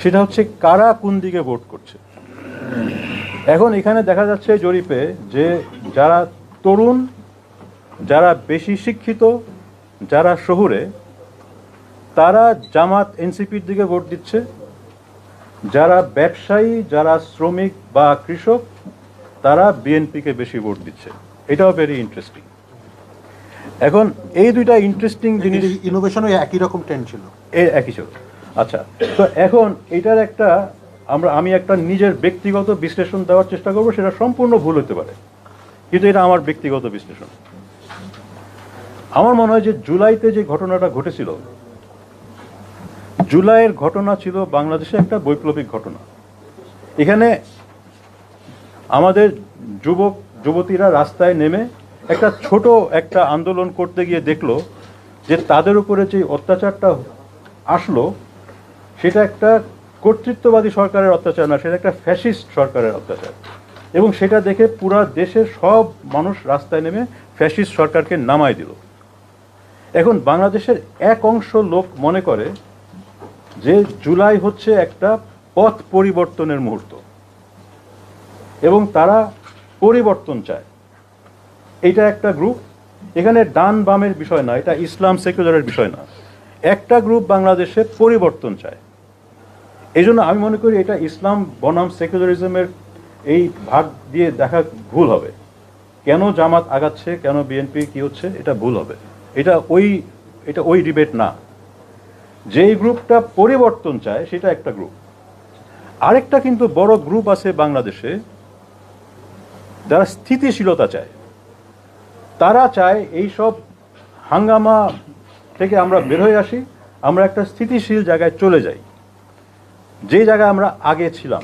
সেটা হচ্ছে কারা কোন দিকে ভোট করছে। এখন এখানে দেখা যাচ্ছে জরিপে যে যারা তরুণ যারা বেশি শিক্ষিত যারা শহুরে তারা জামাত এনসিপির দিকে ভোট দিচ্ছে। যারা ব্যবসায়ী যারা শ্রমিক বা কৃষক তারা বিএনপিকে বেশি ভোট দিচ্ছে। এটাও ভেরি ইন্টারেস্টিং এখন এই দুইটা ইন্টারেস্টিং জিনিস ইনোভেশনও একই রকম ট্রেন্ড ছিল। এর একই ছিল আচ্ছা তো এখন এটার একটা আমরা, আমি একটা নিজের ব্যক্তিগত বিশ্লেষণ দেওয়ার চেষ্টা করব, সেটা সম্পূর্ণ ভুল হতে পারে। কিন্তু এটা আমার ব্যক্তিগত বিশ্লেষণ। আমার মনে হয় যে জুলাইতে যে ঘটনাটা ঘটেছিল, জুলাইয়ের ঘটনা ছিল বাংলাদেশে একটা বৈপ্লবিক ঘটনা। এখানে আমাদের যুবক, যুবতীরা রাস্তায় নেমে একটা ছোট একটা আন্দোলন করতে গিয়ে দেখল যে তাদের উপরে যে অত্যাচারটা আসলো সেটা একটা কর্তৃত্ববাদী সরকারের অত্যাচার না, সেটা একটা ফ্যাসিস্ট সরকারের অত্যাচার। এবং সেটা দেখে পুরা দেশের সব মানুষ রাস্তায় নেমে ফ্যাসিস্ট সরকারকে নামায় দিল। এখন বাংলাদেশের এক অংশ লোক মনে করে যে জুলাই হচ্ছে একটা পথ পরিবর্তনের মুহূর্ত। এবং তারা পরিবর্তন চায়। এটা একটা গ্রুপ, এখানে ডান বামের বিষয় না, এটা ইসলাম সেকুলারের বিষয় না। একটা গ্রুপ বাংলাদেশে পরিবর্তন চায়। এই জন্য আমি মনে করি এটা ইসলাম বনাম সেকুলারিজমের এই ভাগ দিয়ে দেখা ভুল হবে। কেন জামাত আগাচ্ছে, কেন বিএনপি কি হচ্ছে, এটা ভুল হবে। এটা ওই এটা ওই ডিবেট না। যেই গ্রুপটা পরিবর্তন চায়, সেটা একটা গ্রুপ আরেকটা কিন্তু বড় গ্রুপ আছে বাংলাদেশে, যারা স্থিতিশীলতা চায়। তারা চায় এই সব হাঙ্গামা থেকে আমরা বের হয়ে আসি, আমরা একটা স্থিতিশীল জায়গায় চলে যাই। যে জায়গায় আমরা আগে ছিলাম।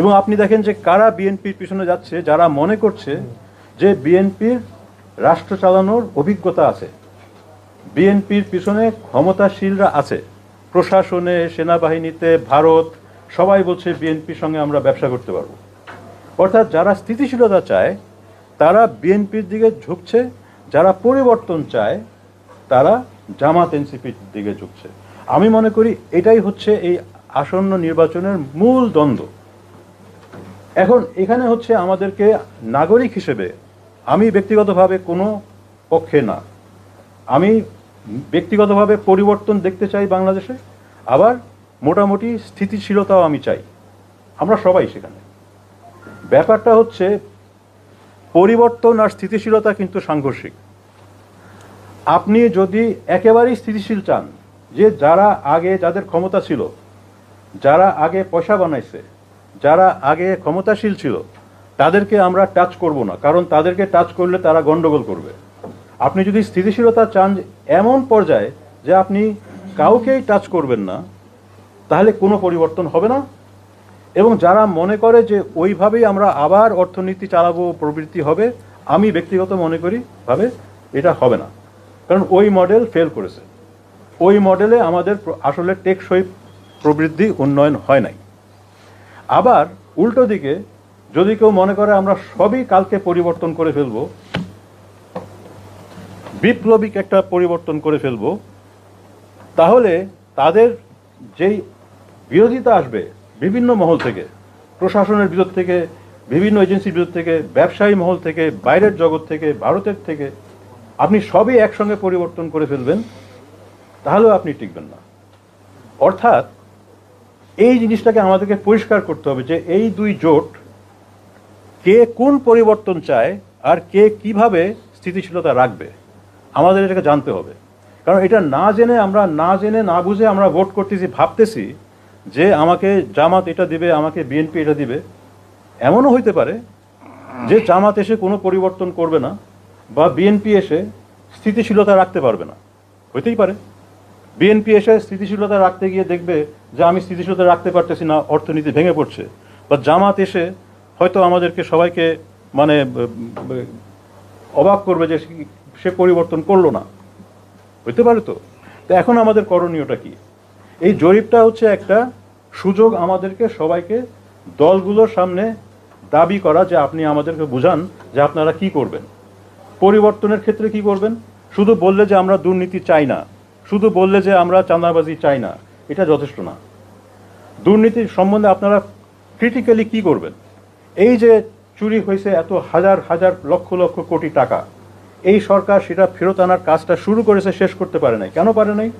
এবং আপনি দেখেন যে কারা বিএনপির পিছনে যাচ্ছে, যারা মনে করছে যে বিএনপির রাষ্ট্র চালানোর অভিজ্ঞতা আছে, বিএনপির পিছনে ক্ষমতাশীলরা আছে, প্রশাসনে, সেনাবাহিনীতে, ভারত, সবাই বলছে বিএনপির সঙ্গে আমরা ব্যবসা করতে পারব। অর্থাৎ যারা স্থিতিশীলতা চায়, তারা বিএনপির দিকে ঝুঁকছে, যারা পরিবর্তন চায়, তারা জামাত এনসিপির দিকে ঝুঁকছে। আমি মনে করি এটাই হচ্ছে এই আসন্ন নির্বাচনের মূল দ্বন্দ্ব। এখন এখানে হচ্ছে আমাদেরকে নাগরিক হিসেবে আমি ব্যক্তিগতভাবে কোনো পক্ষে না। আমি ব্যক্তিগতভাবে পরিবর্তন দেখতে চাই বাংলাদেশে, আবার মোটামুটি স্থিতিশীলতাও আমি চাই। আমরা সবাই সেখানে। ব্যাপারটা হচ্ছে পরিবর্তন আর স্থিতিশীলতা কিন্তু সাংঘর্ষিক। আপনি যদি একেবারেই স্থিতিশীল চান যে যারা আগে যাদের ক্ষমতা ছিল, যারা আগে পয়সা বানাইছে, যারা আগে ক্ষমতাশীল ছিল, তাদেরকে আমরা টাচ করব না, কারণ তাদেরকে টাচ করলে তারা গন্ডগোল করবে। আপনি যদি স্থিতিশীলতা চান এমন পর্যায়ে যে আপনি কাউকেই টাচ করবেন না, তাহলে কোনো পরিবর্তন হবে না। এবং যারা মনে করে যে ওইভাবেই আমরা আবার অর্থনীতি চালাবো, প্রবৃত্তি হবে, আমি ব্যক্তিগত মনে করি ভাবে এটা হবে না। কারণ ওই মডেল ফেল করেছে। ওই মডেলে আমাদের আসলে টেকসই প্রবৃদ্ধি উন্নয়ন হয় নাই। আবার উল্টো দিকে যদি কেউ মনে করে আমরা সবই কালকে পরিবর্তন করে ফেলব, বিপ্লবিক একটা পরিবর্তন করে ফেলব, তাহলে তাদের যেই বিরোধিতা আসবে বিভিন্ন মহল থেকে, প্রশাসনের ভিতর থেকে, বিভিন্ন এজেন্সির ভিতর থেকে, ব্যবসায়ী মহল থেকে, বাইরের জগৎ থেকে, ভারতের থেকে, আপনি সবই একসঙ্গে পরিবর্তন করে ফেলবেন। তাহলেও আপনি টিকবেন না। অর্থাৎ এই জিনিসটাকে আমাদেরকে পরিষ্কার করতে হবে যে এই দুই জোট কে কোন পরিবর্তন চায় আর কে কীভাবে স্থিতিশীলতা রাখবে, আমাদের এটাকে জানতে হবে। কারণ এটা না জেনে আমরা, না জেনে না বুঝে আমরা ভোট করতেছি, ভাবতেছি যে আমাকে জামাত এটা দিবে, আমাকে বিএনপি এটা দিবে। এমনও হইতে পারে যে জামাত এসে কোনো পরিবর্তন করবে না বা বিএনপি এসে স্থিতিশীলতা রাখতে পারবে না। হইতেই পারে। বিএনপি এসে স্থিতিশীলতা রাখতে গিয়ে দেখবে যে আমি স্থিতিশীলতা রাখতে পারতেছি না, অর্থনীতি ভেঙে পড়ছে। বা জামাত এসে হয়তো আমাদেরকে সবাইকে মানে অবাক করবে যে সে- পরিবর্তন করল না। হইতে পারে তো এখন আমাদের করণীয়টা কি? এই জরিপটা হচ্ছে একটা সুযোগ আমাদেরকে সবাইকে দলগুলোর সামনে দাবি করা যে আপনি আমাদেরকে বুঝান যে আপনারা কি করবেন। পরিবর্তনের ক্ষেত্রে কি করবেন? শুধু বললে যে আমরা দুর্নীতি চাই না। শুধু বললে যে আমরা চাঁদাবাজি চাই না, এটা যথেষ্ট না। দুর্নীতির সম্বন্ধে আপনারা ক্রিটিক্যালি কি করবেন? এই যে চুরি হয়েছে এত হাজার হাজার লক্ষ লক্ষ কোটি টাকা, এই সরকার সেটা ফেরত আনার কাজটা শুরু করেছে, শেষ করতে পারে নাই। কেন পারে নাই?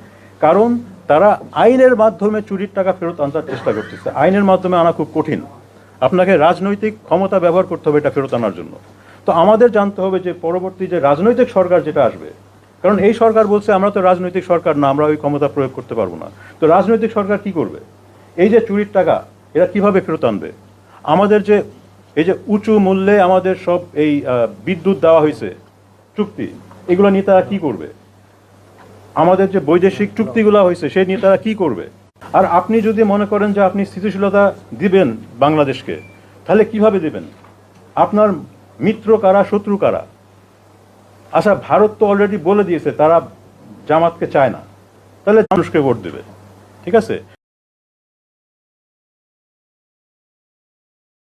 কারণ তারা আইনের মাধ্যমে চুরির টাকা ফেরত আনতে চেষ্টা করতেছে। আইনের মাধ্যমে আনা খুব কঠিন। আপনাকে রাজনৈতিক ক্ষমতা ব্যবহার করতে হবে এটা ফেরত আনার জন্য। তো আমাদের জানতে হবে যে পরবর্তী যে রাজনৈতিক সরকার যেটা আসবে কারণ এই সরকার বলছে, আমরা তো রাজনৈতিক সরকার না, আমরা ওই ক্ষমতা প্রয়োগ করতে পারব না। তো রাজনৈতিক সরকার কি করবে? এই যে চুরির টাকা, এরা কীভাবে ফেরত আনবে? আমাদের যে, এই যে উঁচু মূল্যে আমাদের সব এই বিদ্যুৎ দেওয়া হয়েছে, চুক্তি, এগুলো নিয়ে তারা কি করবে? আমাদের যে বৈদেশিক চুক্তিগুলো হয়েছে, সেই নিয়ে তারা কি করবে? আর আপনি যদি মনে করেন যে আপনি স্থিতিশীলতা দিবেন বাংলাদেশকে, তাহলে কীভাবে দিবেন? আপনার মিত্র কারা, শত্রু কারা? আচ্ছা ভারত তো অলরেডি বলে দিয়েছে, তারা জামাতকে চায় না। তাহলে মানুষকে ভোট দেবে, ঠিক আছে?